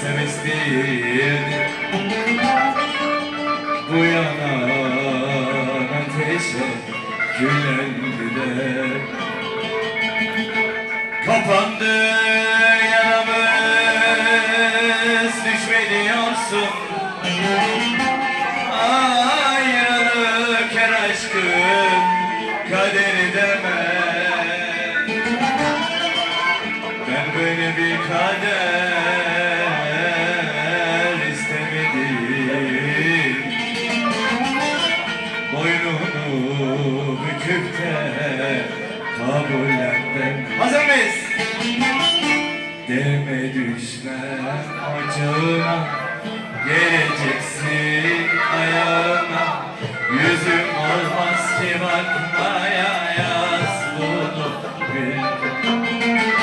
semes değildi Bu yanan ateşe küllendiler Kapandı yaramız düşmediyorsun Ayrılık her aşkın kaderi deme Böyle bir kader istemedim. Boynumu büküp de kabullendim Hazır mıyız? Deme düşler acına Geleceksin ayağına. Yüzüm olmaz ki bakmaya yaz bunu. bir